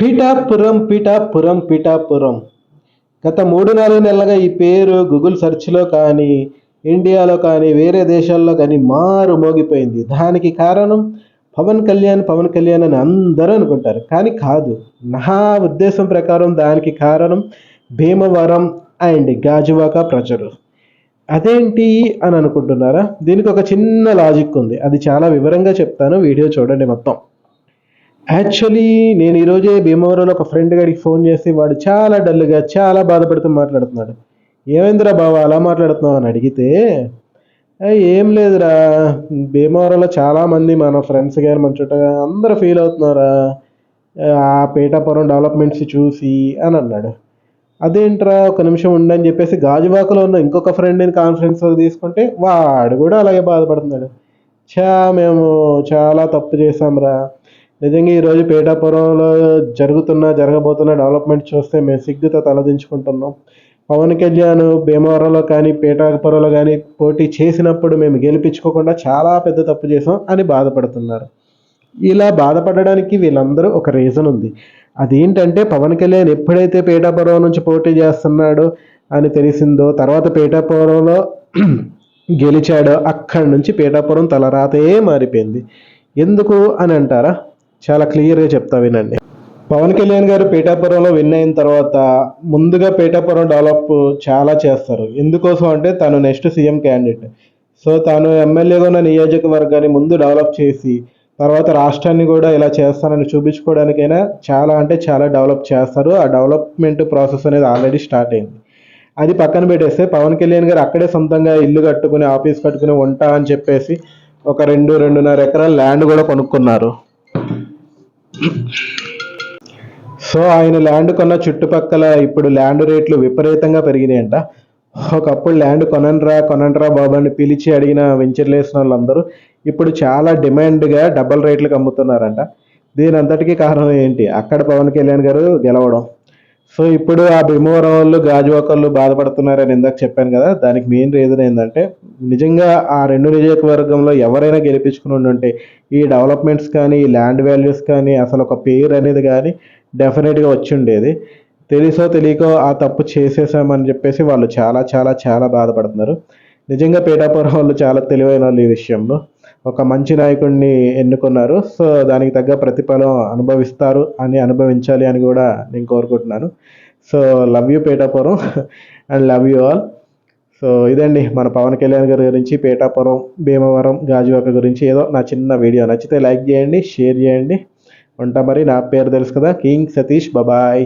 పీఠాపురం పీఠాపురం పీఠాపురం. గత మూడు నాలుగు నెలలుగా ఈ పేరు గూగుల్ సెర్చ్లో కానీ ఇండియాలో కానీ వేరే దేశాల్లో కానీ మారు మోగిపోయింది. దానికి కారణం పవన్ కళ్యాణ్ పవన్ కళ్యాణ్ అని అందరూ అనుకుంటారు. కానీ కాదు. నా ఉద్దేశం ప్రకారం దానికి కారణం భీమవరం అండ్ గాజువాక ప్రజలు. అదేంటి అని అనుకుంటున్నారా? దీనికి ఒక చిన్న లాజిక్ ఉంది. అది చాలా వివరంగా చెప్తాను. వీడియో చూడండి మొత్తం. యాక్చువల్లీ నేను ఈరోజే భీమవరంలో ఒక ఫ్రెండ్ గారికి ఫోన్ చేసి వాడు చాలా డల్గా చాలా బాధపడుతూ మాట్లాడుతున్నాడు. ఏమైందిరా బావ అలా మాట్లాడుతున్నావు? అని అడిగితే ఏం లేదురా. భీమవరంలో చాలామంది మన ఫ్రెండ్స్ కానీ మన చుట్ట అందరూ ఫీల్ అవుతున్నారా? ఆ పేటాపురం డెవలప్మెంట్స్ చూసి అని అన్నాడు. అదేంట్రా ఒక నిమిషం ఉండని చెప్పేసి గాజువాకలో ఉన్న ఇంకొక ఫ్రెండ్ని కాన్ఫరెన్స్లోకి తీసుకుంటే వాడు కూడా అలాగే బాధపడుతున్నాడు. చా మేము చాలా తప్పు చేసాంరా నిజంగా ఈరోజు పీఠాపురంలో జరుగుతున్న జరగబోతున్న డెవలప్మెంట్ చూస్తే మేము సిగ్గుతో తలదించుకుంటున్నాం. పవన్ కళ్యాణ్ భీమవరంలో కానీ పీఠాపురంలో కానీ పోటీ చేసినప్పుడు మేము గెలిపించుకోకుండా చాలా పెద్ద తప్పు చేసాం అని బాధపడుతున్నారు. ఇలా బాధపడడానికి వీళ్ళందరూ ఒక రీజన్ ఉంది. అదేంటంటే పవన్ కళ్యాణ్ ఎప్పుడైతే పీఠాపురం నుంచి పోటీ చేస్తున్నాడో అని తెలిసిందో తర్వాత పీఠాపురంలో గెలిచాడో అక్కడి నుంచి పీఠాపురం తలరాతే మారిపోయింది. ఎందుకు అని అంటారా? చాలా క్లియర్గా చెప్తా వినండి. పవన్ కళ్యాణ్ గారు పీఠాపురంలో విన్ అయిన తర్వాత ముందుగా పీఠాపురం డెవలప్ చాలా చేస్తారు. ఎందుకోసం అంటే తను నెక్స్ట్ సీఎం క్యాండిడేట్. సో తాను ఎమ్మెల్యేగా ఉన్న నియోజకవర్గాన్ని ముందు డెవలప్ చేసి తర్వాత రాష్ట్రాన్ని కూడా ఇలా చేస్తానని చూపించుకోవడానికైనా చాలా అంటే చాలా డెవలప్ చేస్తారు. ఆ డెవలప్మెంట్ ప్రాసెస్ అనేది ఆల్రెడీ స్టార్ట్ అయింది. అది పక్కన పెట్టేస్తే పవన్ కళ్యాణ్ గారు అక్కడే సొంతంగా ఇల్లు కట్టుకుని ఆఫీస్ కట్టుకుని ఉంటా అని చెప్పేసి ఒక రెండు రెండున్నర ఎకరాల ల్యాండ్ కూడా కొనుక్కున్నారు. సో ఆయన ల్యాండ్ కొన్న చుట్టుపక్కల ఇప్పుడు ల్యాండ్ రేట్లు విపరీతంగా పెరిగినాయంట. ఒకప్పుడు ల్యాండ్ కొనండ్రా కొనండ్రా బాబు అని పిలిచి అడిగిన వెంచర్లు వేసిన వాళ్ళందరూ ఇప్పుడు చాలా డిమాండ్గా డబల్ రేట్లకు అమ్ముతున్నారంట. దీని అంతటికీ కారణం ఏంటి? అక్కడ పవన్ కళ్యాణ్ గారు గెలవడం. సో ఇప్పుడు ఆ భీమవరం వాళ్ళు గాజువాక బాధపడుతున్నారని ఇందాక చెప్పాను కదా దానికి మెయిన్ రీజన్ ఏంటంటే నిజంగా ఆ రెండు నియోజకవర్గంలో ఎవరైనా గెలిపించుకుని ఉంటే ఈ డెవలప్మెంట్స్ కానీ ఈ ల్యాండ్ వాల్యూస్ కానీ అసలు ఒక పేరు అనేది కానీ డెఫినెట్గా వచ్చి ఉండేది. తెలుసో తెలియకో ఆ తప్పు చేసేసామని చెప్పేసి వాళ్ళు చాలా చాలా చాలా బాధపడుతున్నారు. నిజంగా పీఠాపురం వాళ్ళు చాలా తెలివైన వాళ్ళు ఈ విషయంలో. ఒక మంచి నాయకుడిని ఎన్నుకున్నారు. సో దానికి తగ్గ ప్రతిఫలం అనుభవిస్తారు అని అనుభవించాలి అని కూడా నేను కోరుకుంటున్నాను. So love you Pithapuram and love you all so ఇదండి మన పవన్ కళ్యాణ్ గారి గురించి పీఠాపురం భీమవరం గాజువాక గురించి ఏదో నా చిన్న వీడియో. నచ్చితే లైక్ చేయండి షేర్ చేయండి. ఉంటా మరి నా పేరు తెలుసు కదా కింగ్ సతీష్ బాబాయ్.